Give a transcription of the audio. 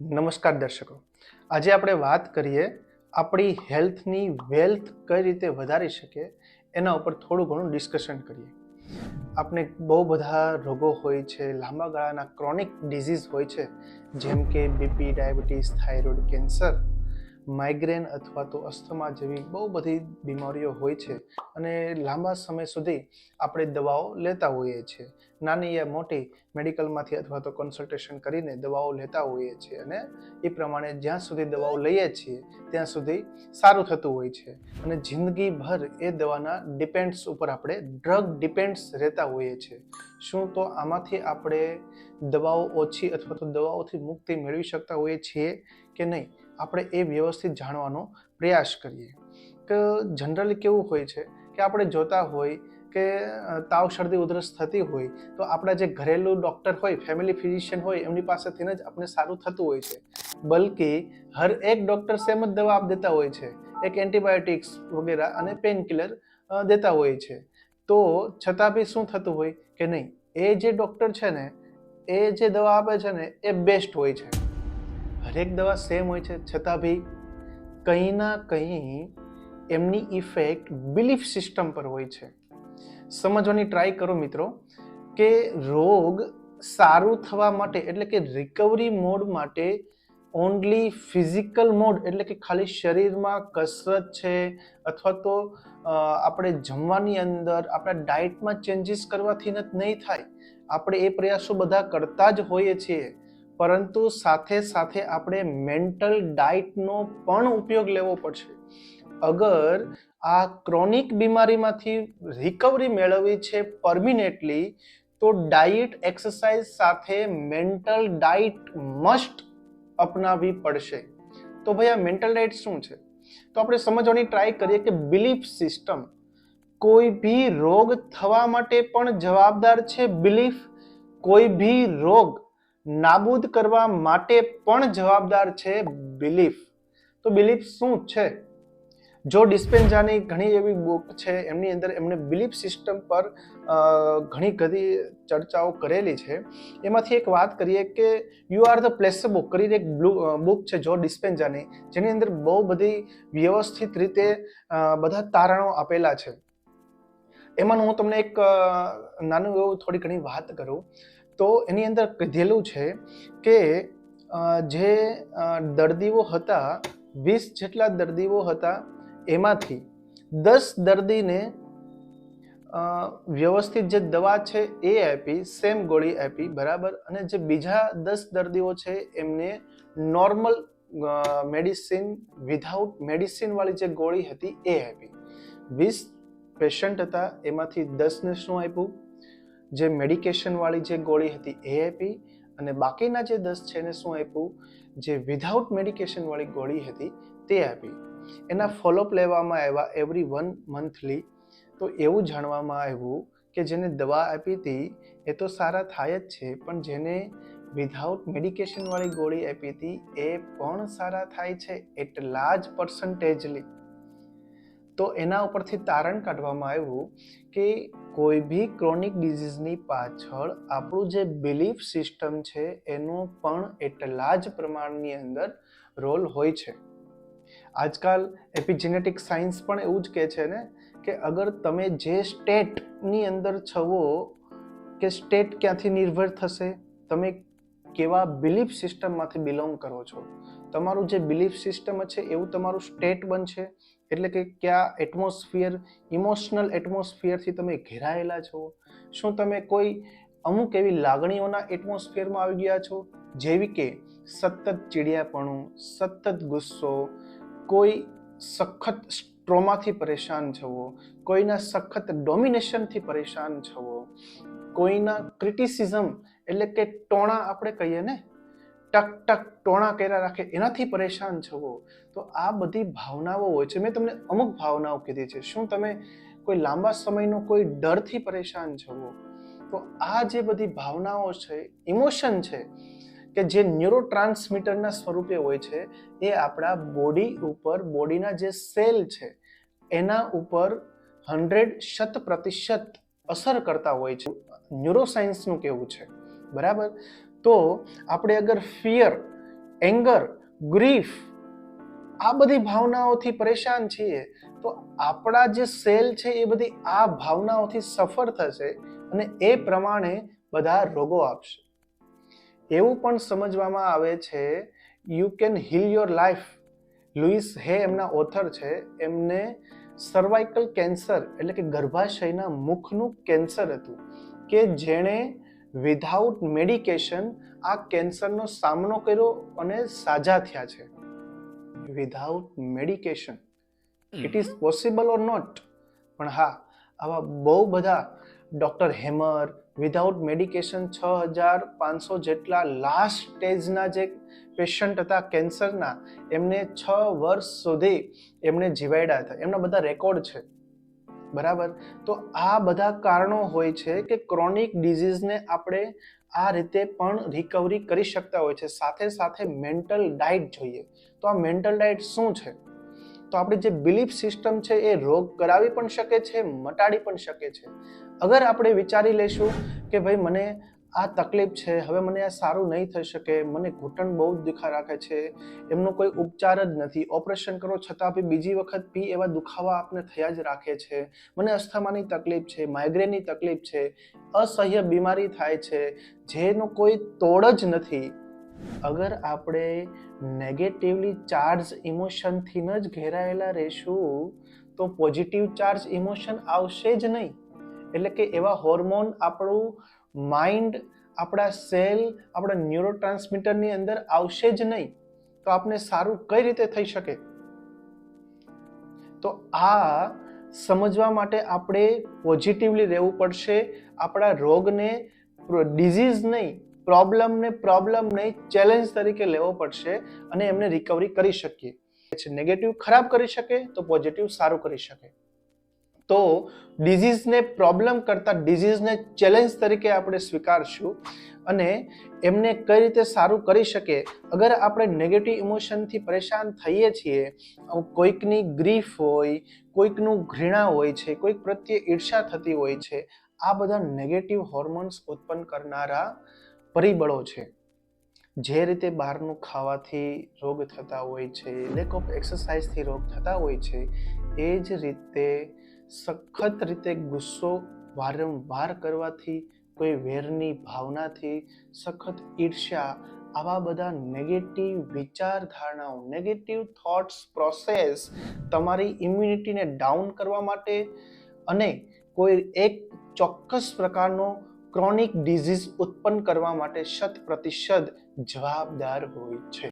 નમસ્કાર દર્શકો. આજે આપણે વાત કરીએ આપણી હેલ્થની વેલ્થ કઈ રીતે વધારી શકીએ એના ઉપર થોડું ઘણું ડિસ્કશન કરીએ. આપણે બહુ બધા રોગો હોય છે, લાંબા ગાળાના ક્રોનિક ડિઝીઝ હોય છે, જેમ કે BP diabetes, thyroid, cancer, migraine અથવા તો અસ્થમા જેવી બહુ બધી બીમારીઓ હોય છે અને લાંબા સમય સુધી આપણે દવાઓ લેતા હોઈએ છીએ. નાની યા મોટી મેડિકલમાંથી અથવા તો કન્સલ્ટેશન કરીને દવાઓ લેતા હોઈએ છીએ અને એ પ્રમાણે જ્યાં સુધી દવાઓ લઈએ છીએ, ત્યાં સુધી સારું થતું હોય છે. અને જિંદગીભર એ દવાના ડિપેન્ડ્સ ઉપર આપણે ડ્રગ ડિપેન્ડ્સ રહેતા હોઈએ છીએ. શું તો આમાંથી આપણે દવાઓ ઓછી અથવા તો દવાઓથી મુક્તિ મેળવી શકતા હોઈએ છીએ કે નહીં? આપણે એ વ્યવસ્થિત જાણવાનો પ્રયાસ કરીએ. કે જનરલી કેવું હોય છે? કે આપણે જોતા હોય કે તાવ, શરદી, ઉધરસ થતી હોય, તો આપણા જે ઘરેલું ડૉક્ટર હોય, ફેમિલી ફિઝિશિયન હોય, એમની પાસેથી જ આપણે સારું થતું હોય છે. બલકે, હર એક ડૉક્ટર સેમ જ દવા આપ દેતા હોય છે. એક એન્ટીબાયોટિક્સ વગેરે અને પેનકિલર દેતા હોય છે. તો છતાં બી શું થતું હોય કે નહીં, એ જે ડૉક્ટર છે ને, એ જે દવા આપે છે ને, એ બેસ્ટ હોય છે. હરેક દવા સેમ હોય છે, છતાં બી કંઈ ના કંઈ એમની ઇફેક્ટ બિલીફ સિસ્ટમ પર હોય છે. સમજવાની ટ્રાય કરો મિત્રો કે રોગ સારું થવા માટે એટલે કે રિકવરી મોડ માટે ઓનલી ફિઝિકલ મોડ એટલે કે ખાલી શરીરમાં કસરત છે અથવા તો આપણે જમવાની અંદર, આપણા ડાયટમાં ચેન્જીસ કરવાથી નહીં થાય. આપણે એ પ્રયાસો બધા કરતા જ હોઈએ છીએ. પરંતુ સાથે સાથે આપણે મેન્ટલ ડાયટનો પણ ઉપયોગ લેવો પડશે. અગર આ ક્રોનિક બીમારીમાંથી રિકવરી મેળવવી છે પરમિનેટલી, તો ડાયટ એક્સરસાઇઝ સાથે મેન્ટલ ડાયટ મસ્ટ અપનાવવી પડશે. તો ભાઈ, આ મેન્ટલ ડાયટ શું છે? તો આપણે સમજવાની ટ્રાય કરીએ કે બિલીફ સિસ્ટમ કોઈ ભી રોગ થવા માટે પણ જવાબદાર છે બિલીફ? કોઈ ભી રોગ નાબૂદ કરવા માટે પણ જવાબદાર છે બિલીફ. તો બિલીફ શું છે? જો ડિસ્પેન્જાની ઘણી એવી બુક છે, એમની અંદર એમણે બિલીફ સિસ્ટમ પર ઘણી બધી ચર્ચાઓ કરેલી છે. એમાંથી એક વાત કરીએ કે યુ આર ધ પ્લેસેબો કરીને એક બુક છે જો ડિસ્પેન્જાની, જેની અંદર બહુ બધી વ્યવસ્થિત રીતે બધા તારણો આપેલા છે. એમાં હું તમને એક નાનું એવું થોડી ઘણી વાત કરું. તો એની અંદર કીધેલું છે કે જે દર્દીઓ હતા, વીસ જેટલા દર્દીઓ હતા એમાંથી દસ દર્દીને વ્યવસ્થિત જે દવા છે એ આપી સેમ ગોળી આપી, બરાબર? અને જે બીજા દસ દર્દીઓ છે એમને નોર્મલ મેડિસિન વિધાઉટ મેડિસિનવાળી જે ગોળી હતી એ આપી. વીસ પેશન્ટ હતા, એમાંથી દસને શું આપ્યું? જે મેડિકેશનવાળી જે ગોળી હતી એ આપી અને બાકીના જે દસ છે એને શું આપ્યું? જે વિધાઉટ મેડિકેશન વાળી ગોળી હતી, તે આપી. એના ફોલોઅપ લેવામાં આવ્યા એવરી વન મંથલી તો એવું જાણવામાં આવ્યું કે જેને દવા આપી હતી, એ તો સારા થાય જ છે, પણ જેને વિધાઉટ મેડિકેશનવાળી ગોળી આપી હતી, એ પણ સારા થાય છે, એટલા જ પર્સન્ટેજલી તો એના ઉપરથી તારણ કાઢવામાં આવ્યું કે કોઈ બી ક્રોનિક ડિઝીઝની પાછળ આપણું જે બિલીફ સિસ્ટમ છે, એનો પણ એટલા જ પ્રમાણની અંદર રોલ હોય છે. આજકાલ એપિજેનેટિક સાયન્સ પણ એવું જ કહે છે ને, કે અગર તમે જે સ્ટેટની અંદર છવો, કે સ્ટેટ ક્યાંથી નિર્ભર થશે? તમે કેવા બિલીફ સિસ્ટમમાંથી બિલોંગ કરો છો? તમારું જે બિલીફ સિસ્ટમ છે, એવું તમારું સ્ટેટ બનશે. એટલે કે કયા એટમોસ્ફિયર ઇમોશનલ એટમોસ્ફિયરથી તમે ઘેરાયેલા છો? શું તમે કોઈ અમુક એવી લાગણીઓના એટમોસ્ફિયરમાં આવી ગયા છો? જેવી કે સતત ચીડિયાપણું, સતત ગુસ્સો, કોઈ સખત ટ્રોમાથી પરેશાન થવો, કોઈના સખત ડોમિનેશનથી પરેશાન થવો, કોઈના ક્રિટિસિઝમ એટલે કે ટોણા આપણે કહીએ ને ટક ટક ટોણા કર્યા રાખે, એનાથી પરેશાન છવો તો આ બધી ભાવનાઓ હોય છે. મેં તમને અમુક ભાવનાઓ કીધી છે. શું તમે કોઈ લાંબા સમયનો કોઈ ડરથી પરેશાન છવો તો આ જે બધી ભાવનાઓ છે, ઇમોશન છે, કે જે ન્યુરો ટ્રાન્સમીટરના સ્વરૂપે હોય છે, એ આપણા બોડી ઉપર, બોડીના જે સેલ છે, એના ઉપર હંડ્રેડ શત પ્રતિશત અસર કરતા હોય છે. ન્યુરોસાયન્સનું કેવું છે. બરાબર? તો આપણે અગર ફિયર એંગર ગ્રીફ આ બધી ભાવનાઓથી પરેશાન છીએ, તો આપણા જે સેલ છે એ બધી આ ભાવનાઓથી સફર થશે અને એ પ્રમાણે બધા રોગો આપશે. એવું પણ સમજવામાં આવે છે you can heal your life Louise Hay એમના ઓથર છે, એમને સર્વાઇકલ કેન્સર એટલે કે ગર્ભાશયના મુખનું કેન્સર હતું, કે જેણે વિધાઉટ મેડિકેશન આ કેન્સરનો સામનો કર્યો અને સાજા થયા છે. Without medication it is possible or not પણ હા આવા બહુ બધા ડૉક્ટર હેમર વિધાઉટ મેડિકેશન છ હજાર પાંચસો જેટલા લાસ્ટ સ્ટેજના જે પેશન્ટ હતા કેન્સરના એમને છ વર્ષ સુધી એમને જીવાડ્યા હતા. એમના બધા રેકોર્ડ છે. બરાબર? તો આ બધા કારણો હોય છે કે ક્રોનિક ડિઝીઝને આપણે આ રીતે પણ રિકવરી કરી શકતા હોય છે. સાથે સાથે મેન્ટલ ડાયટ જોઈએ. તો આ મેન્ટલ ડાયટ શું છે? તો આપણી જે બિલીફ સિસ્ટમ છે એ રોગ કરાવી પણ શકે છે, મટાડી પણ શકે છે. અગર આપણે વિચારી લઈશું કે ભાઈ મને આ તકલીફ છે, હવે મને આ સારું નહીં થઈ શકે, મને ઘૂંટણ બહુ જ દુખા રાખે છે, એમનો કોઈ ઉપચાર જ નથી. ઓપરેશન કરો છતાં બી બીજી વખત બી એવા દુખાવા આપને થયા જ રાખે છે. મને અસ્થમાની તકલીફ છે માઇગ્રેનની તકલીફ છે, અસહ્ય બીમારી થાય છે, જેનો કોઈ તોડ જ નથી. અગર આપણે નેગેટિવલી ચાર્જ ઇમોશનથી ન જ ઘેરાયેલા રહેશું, તો પોઝિટિવ ચાર્જ ઇમોશન આવશે જ નહીં. એટલે કે એવા હોર્મોન આપણું માઇન્ડ આપણા સેલ આપણા ન્યુરો ટ્રાન્સમીટરની અંદર આવશે જ નહીં. તો આપને સારું કઈ રીતે થઈ શકે? તો આ સમજવા માટે આપણે પોઝિટિવલી રહેવું પડશે. આપણા રોગને ડિઝીઝ નહીં પ્રોબ્લમને પ્રોબ્લમ નહીં ચેલેન્જ તરીકે લેવો પડશે અને એમને રિકવરી કરી શકીએ. નેગેટિવ ખરાબ કરી શકે તો પોઝિટિવ સારું કરી શકે. તો ડિઝીઝને પ્રોબ્લેમ કરતાં ડિઝીઝને ચેલેન્જ તરીકે આપણે સ્વીકારશું અને એમને કઈ રીતે સારું કરી શકે. અગર આપણે નેગેટિવ ઇમોશનથી પરેશાન થઈએ છીએ કોઈકની ગ્રીફ હોય, કોઈકનું ઘૃણા હોય છે, કોઈક પ્રત્યે ઈર્ષા થતી હોય છે, આ બધા નેગેટિવ હોર્મોન્સ ઉત્પન્ન કરનારા પરિબળો છે. જે રીતે બહારનું ખાવાથી રોગ થતા હોય છે લેક ઓફ એક્સરસાઇઝથી રોગ થતા હોય છે, એ જ રીતે સખત રીતે ગુસ્સો વારંવાર કરવાથી, કોઈ વેરની ભાવનાથી, સખત ઈર્ષ્યા, આવા બધા નેગેટિવ વિચારધારણાઓ નેગેટિવ થોટ્સ પ્રોસેસ તમારી ઇમ્યુનિટીને ડાઉન કરવા માટે અને કોઈ એક ચોક્કસ પ્રકારનો ક્રોનિક ડિઝીઝ ઉત્પન્ન કરવા માટે શત પ્રતિશત જવાબદાર હોય છે.